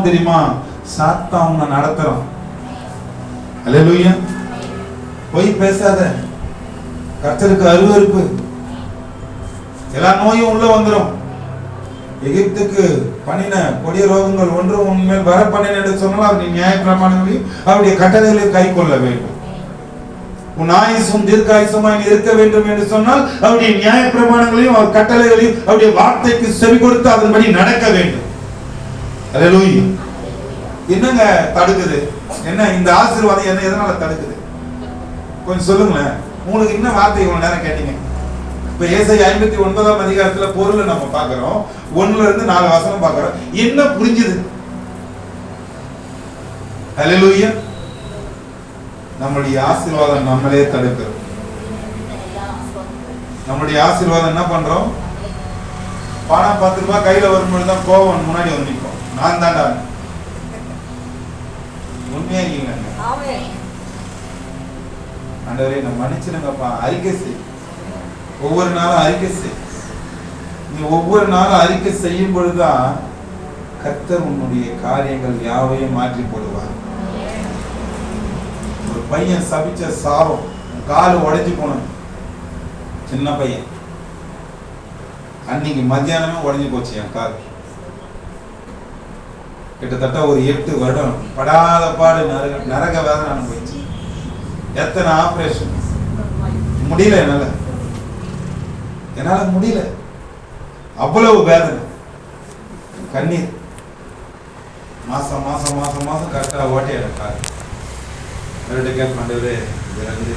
பண்ணுவான் தெரியுமா? சாத்தான் உன்னை நடத்துறான். அல்லேலூயா பொய் பேசாத. கர்த்தருக்கு அருவருப்பு. எல்லா நோயும் உள்ள வந்துடும் எகிப்துக்கு பண்ணின கொடிய ரோகங்கள் ஒன்றும் உண்மையில் வர பண்ணின என்று சொன்னால் அவருடைய நியாய பிரமாணங்களையும் அவருடைய கட்டளைகளையும் கை கொள்ள வேண்டும். உன் ஆயுசும் தீர்க்காயுசுமாய் இருக்க வேண்டும் என்று சொன்னால் அவருடைய நியாய பிரமாணங்களையும் அவர் கட்டளைகளையும் அவருடைய வார்த்தைக்கு செவி கொடுத்து அதன்படி நடக்க வேண்டும். அல்லேலூயா என்னங்க தடுக்குது? என்ன இந்த ஆசீர்வாதம் என்ன எதனால தடுக்குது? கொஞ்சம் சொல்லுங்களேன். உங்களுக்கு என்ன வார்த்தை இவ்வளவு நேரம் கேட்டீங்க. இப்ப ஏசை ஐம்பத்தி ஒன்பதாம் அதிகாரத்துல பொருளை நம்ம பாக்குறோம் ஒண்ணுல இருந்து நாலு வசனம் பாக்குறோம் என்ன புரிஞ்சுது? ஹalleluya நம்மளுடைய ஆசீர்வாதம் நம்மளே தடுக்கிறோம். நம்மளுடைய ஆசீர்வாதம் என்ன பண்றோம்? பணம் பத்து ரூபாய் கையில வரும்பொழுது தான் கோவம் முன்னாடி வந்து நிற்போம் நான் தான்டா உண்மையா இல்லைங்க ஆண்டவரே நான் மன்னிச்சிடுங்கப்பா. அறிக்கை செய். ஒவ்வொரு நாளும் அறிக்கை செய். நீ ஒவ்வொரு நாளும் அறிக்கை செய்யும் பொழுதுதான் கர்த்தர் உன்னுடைய காரியங்கள் யாவையும் மாற்றி போடுவார். ஒரு பையன் சபிச்ச சாபம் காலு உடைஞ்சு போனது. சின்ன பையன். அன்னைக்கு மத்தியானமே உடைஞ்சு போச்சு என் கால். கிட்டத்தட்ட ஒரு எட்டு வருடம் படாத பாடு நரக நரக வேதனை அனுபவிச்சு. எத்தனை ஆப்ரேஷன் முடியல என்னால். என்னால் முடியல. அவ்வளவு வேதனை. கண்ணீர். மாசம் மாசம் மாசம் மாசம் கரெக்டாக ஓட்டி எனக்கு கார் கேட்க மாட்டேவரே இது